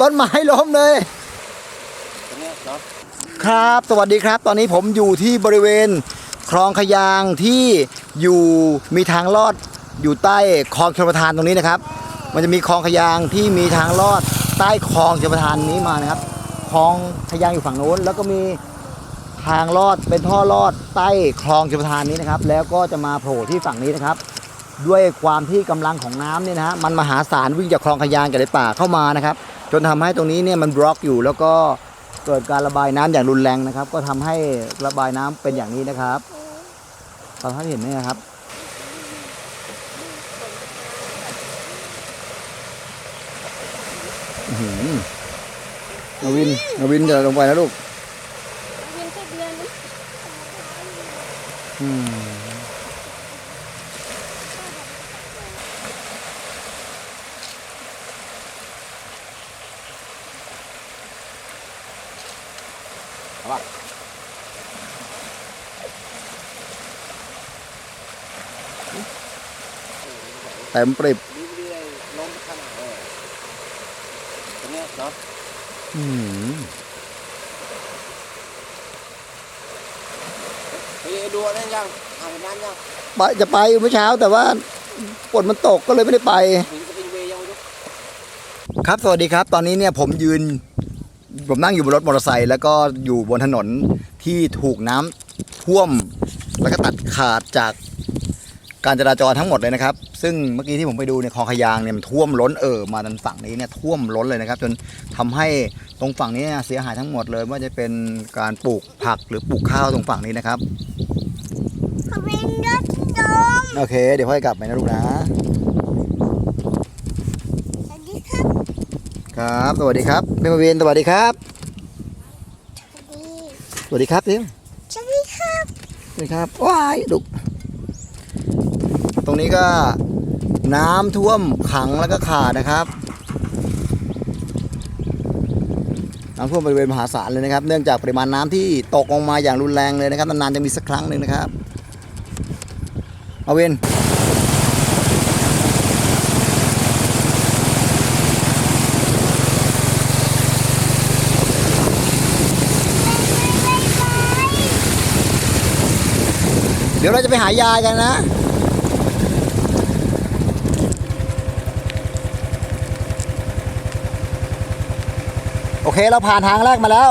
ต้นไม้ล้มเลย ครับ สวัสดีครับ ตอนนี้ผมอยู่ที่บริเวณคลองขยางที่อยู่มีทางลอดอยู่ใต้คลองชลประทานตรงนี้นะครับ มันจะมีคลองขยางที่มีทางลอดใต้คลองชลประทานนี้มานะครับ คลองขยางอยู่ฝั่งโน้น แล้วก็มีทางลอดเป็นท่อลอดใต้คลองชลประทานนี้นะครับ แล้วก็จะมาโผล่ที่ฝั่งนี้นะครับ ด้วยความที่กำลังของน้ำเนี่ยนะฮะมันมหาศาลวิ่งจากคลองขยางจากในป่าเข้ามานะครับ จนทำให้ตรงนี้เนี่ยมันบล็อกอยู่แล้วก็เกิดการระบายน้ำอย่างรุนแรงนะครับ ก็ทำให้ระบายน้ำเป็นอย่างนี้นะครับตามท่านเห็นไหมครับอื้อหือนวินนวินเดี๋ยวลงไปแล้วลูกเรียนแค่เดือน นึงอืมเต็มปริบนี่เรื่อยล้มขนาดเลยตรงเนี้ยเนาะอืมไปดูนั่นยังอ่านนั้นยังไปจะไปเมื่อเช้าแต่ว่าฝนมันตกก็เลยไม่ได้ไปถึงจะเป็นเวย์ยังไม่รู้ครับสวัสดีครับ ตอนนี้เนี่ยผมยืน ผมนั่งอยู่บนรถมอเตอร์ไซค์แล้วก็อยู่บนถนนที่ถูกน้ำท่วม แล้วก็ตัดขาดจากการจราจรทั้งหมดเลยนะครับ ซึ่งเมื่อกี้ที่ผมไปดูเนี่ยคลองขยางเนี่ยมันท่วมล้นเอ่อมาทางฝั่งนี้เนี่ยท่วมล้นเลยนะครับ จนทำให้ตรงฝั่งนี้เนี่ยเสียหายทั้งหมดเลยไม่ว่าจะเป็นการปลูกผักหรือปลูกข้าวตรงฝั่งนี้นะครับเขาเป็นรถดมโอเค เดี๋ยวค่อยกลับไปนะลูกนะ สวัสดีครับ ครับ สวัสดีครับเบมเวนสวัสดีครับ สวัสดีสวัสดีครับเดี๋ยวสวัสดีครับสวัสดีครับว้ายดุก ตรงนี้ก็น้ำท่วมขังแล้วก็ขาดนะครับ น้ำท่วมบริเวณมหาศาลเลยนะครับ เนื่องจากปริมาณน้ำที่ตกลงมาอย่างรุนแรงเลยนะครับนานๆจะมีสักครั้งหนึ่งนะครับ เอาเวน เดี๋ยวเราจะไปหายายกันนะโอเคเราผ่านทางแรกมาแล้ว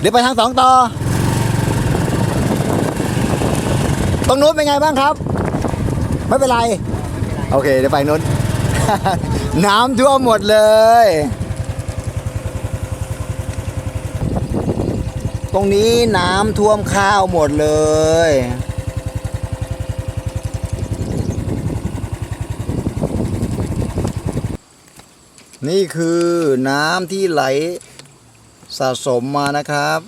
เดี๋ยวไปทางสองต่อ ตรงนู้นเป็นไงบ้างครับ ไม่เป็นไร โอเคเดี๋ยวไปนู้น น้ำท่วมหมดเลย ตรงนี้น้ำท่วมข้าวหมดเลย นี่คือน้ำที่ไหลสะสมมานะครับ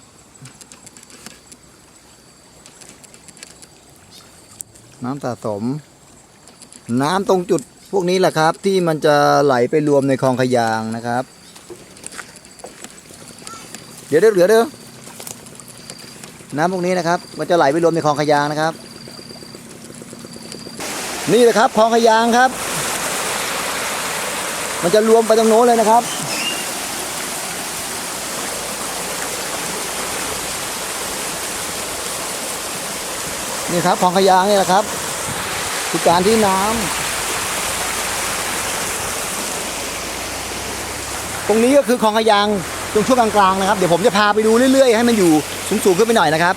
น้ำสะสม น้ำตรงจุดพวกนี้แหละครับ ที่มันจะไหลไปรวมในคลองขยางนะครับ เดี๋ยวเดี๋ยวเดี๋ยวเดี๋ยวน้ำพวกนี้นะครับ มันจะไหลไปรวมในคลองขยางนะครับ นี่แหละครับคลองขยางครับ มันจะรวมไปตรงโน้นเลยนะครับ นี่ครับคลองขยางนี่แหละครับคือการที่น้ำตรงนี้ก็คือคลองขยางตรงช่วงกลางๆนะครับ เดี๋ยวผมจะพาไปดูเรื่อยๆ ให้มันอยู่สูงๆขึ้นไปหน่อยนะครับ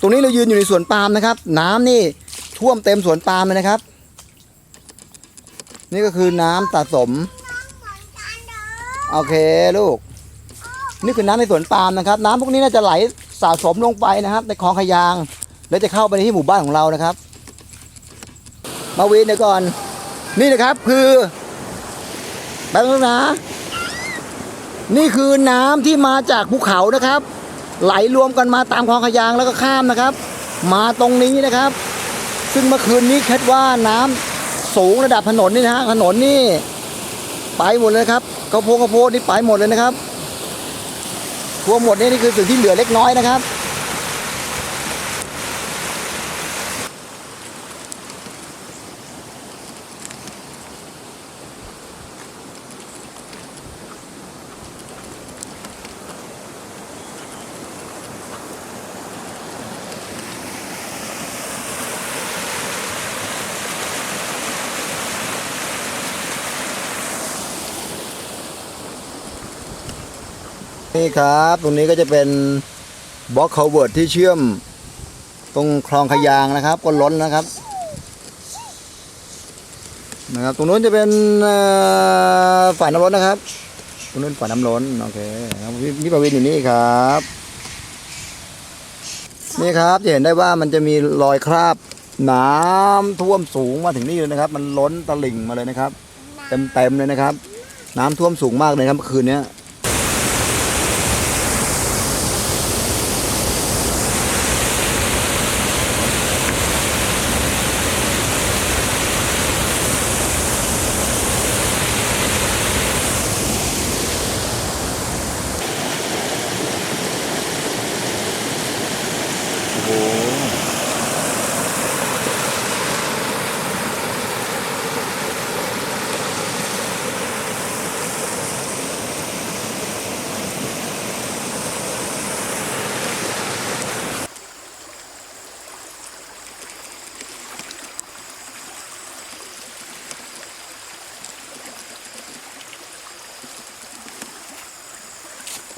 ตรงนี้เรายืนอยู่ในสวนปาล์มนะครับ น้ำนี่ท่วมเต็มสวนปาล์มเลยนะครับ นี่ก็คือน้ำสะสมโอเคลูก นี่คือน้ำในสวนปาล์มนะครับ น้ำพวกนี้น่าจะไหลสะสมลงไปนะครับ ในคลองขยาง แล้วจะเข้าไปในที่หมู่บ้านของเรานะครับ มาวินเดี๋ยวก่อน นี่นะครับคือแป๊บนึงนะนี่คือน้ำที่มาจากภูเขานะครับ ไหลรวมกันมาตามคลองขยางแล้วก็ข้ามนะครับ มาตรงนี้นะครับ ซึ่งเมื่อคืนนี้คาดว่าน้ำสูงระดับถนนนี่นะฮะถนนนี่ไปหมดเลยครับข้าวโพดข้าวโพดนี่ไปหมดเลยนะครับทั่วหมดนี่นี่คือสิ่งที่เหลือเล็กน้อยนะครับ นี่ครับ ตรงนี้ก็จะเป็นบล็อกเคาเวิร์ดที่เชื่อม ตรงคลองขยางนะครับ ก็ล้นนะครับนะครับ ตรงนู้นจะเป็นฝ่ายน้ำล้นนะครับ ตรงนู้นฝ่ายน้ำล้นโอเคครับพี่ประวินอยู่นี่ครับ นี่ครับจะเห็นได้ว่ามันจะมีรอยคราบน้ำท่วมสูงมาถึงนี่เลยนะครับ มันล้นตลิ่งมาเลยนะครับ เต็มเต็มเลยนะครับ น้ำท่วมสูงมากเลยครับเมื่อคืนนี้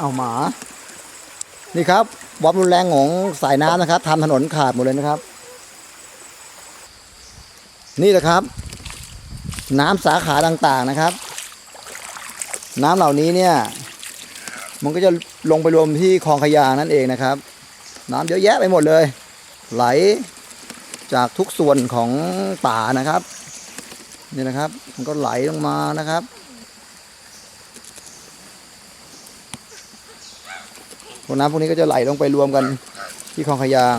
เอาหมา นี่ครับความรุนแรงของสายน้ำนะครับทำถนนขาดหมดเลยนะครับ นี่แหละครับ น้ำสาขาต่างๆนะครับ น้ำเหล่านี้เนี่ย มันก็จะลงไปรวมที่คลองขยางนั่นเองนะครับ น้ำเยอะแยะไปหมดเลย ไหลจากทุกส่วนของป่านะครับ นี่นะครับ มันก็ไหลลงมานะครับ วกน้ำพวกนี้ก็จะไหลลงไปรวมกันที่คลองขยาง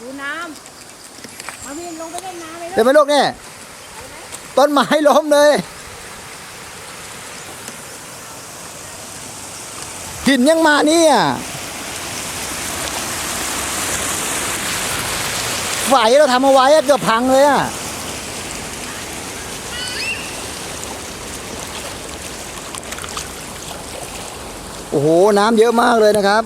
ดูน้ำมาวินลงไปเล่นน้ำเลยเห็นไหมลูกเนี่ยต้นไม้ล้มเลยหินยังมาเนี่ยฝ่ายที่เราทำเอาไว้อะเกือบพังเลยอะ อ้โห น้ำเยอะมากเลยนะครับ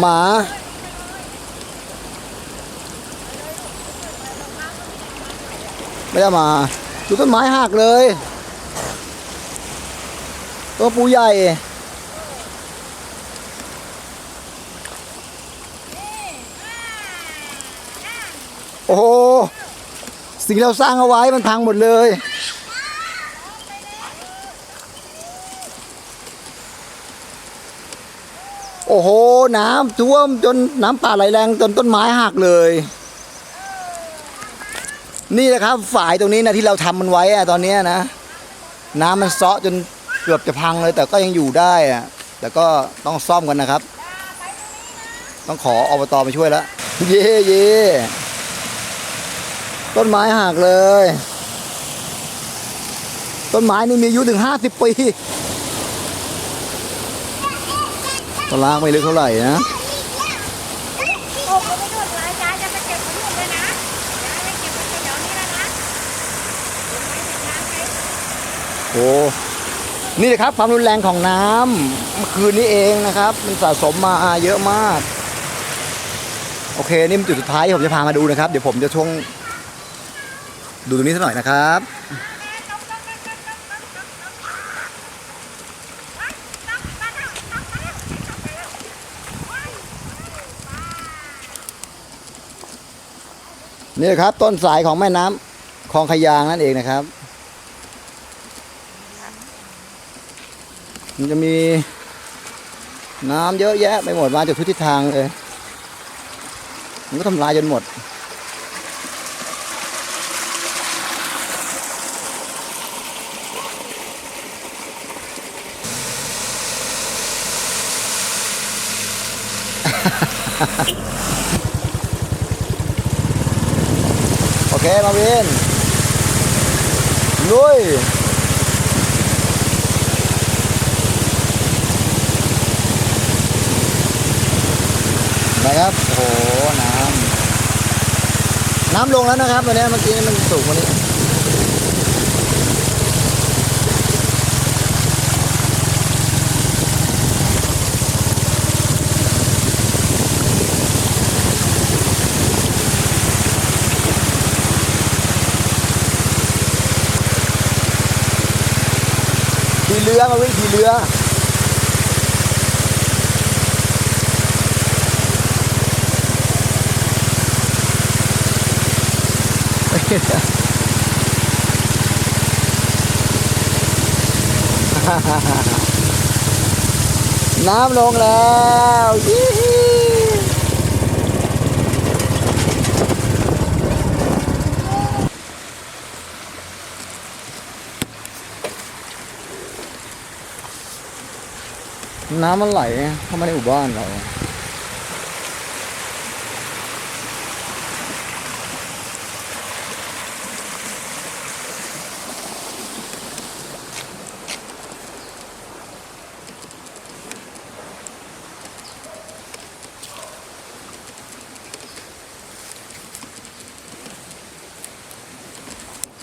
หมา ไม่ได้มาดูต้นไม้หักเลยต้นปูใหญ่โอ้โห สิ่งเราสร้างเอาไว้มันพังหมดเลย โอ้โห น้ำท่วมจนน้ำป่าไหลแรงจนต้นไม้หักเลย นี่แหละครับฝ่ายตรงนี้นะที่เราทำมันไว้อะตอนนี้นะ น้ำมันเซาะจนเกือบจะพังเลย แต่ก็ยังอยู่ได้อะแต่ก็ต้องซ่อมกันนะครับ ต้องขออบตมาช่วยแล้ว เย่เย่ ต้นไม้หักเลย ต้นไม้นี่มีอายุถึงห้าสิบปีก็ล้างไม่ลึกเท่าไหร่นะโอ้ไปไม่ด้วยยายยายจะไปเก็บของหมดเลยนะยายไปเก็บไว้เดี๋ยวนี้แล้วนะเห็นไหมเห็นน้ำไหมโอ้นี่เลยครับความรุนแรงของน้ำเมื่อคืนนี้เองนะครับ มันสะสมมาเยอะมาก โอเค นี่เป็นจุดสุดท้ายที่ผมจะพามาดูนะครับ เดี๋ยวผมจะช่วง ดูตรงนี้สักหน่อยนะครับ นี่ครับต้นสายของแม่น้ำคลองขยางนั่นเองนะครับ มันจะมีน้ำเยอะแยะไปหมดมาจากทุกทิศทางเลย มันก็ทำลายจนหมด โอเค มาวิน ลุยนะครับ โอ้โห น้ำ น้ำลงแล้วนะครับ วันนี้เมื่อกี้มันสูงกว่านี้ เรือมาวิ่งขี่เรือน้ำลงแล้ว น้ำมันไหลเข้ามาในหมู่บ้านเรา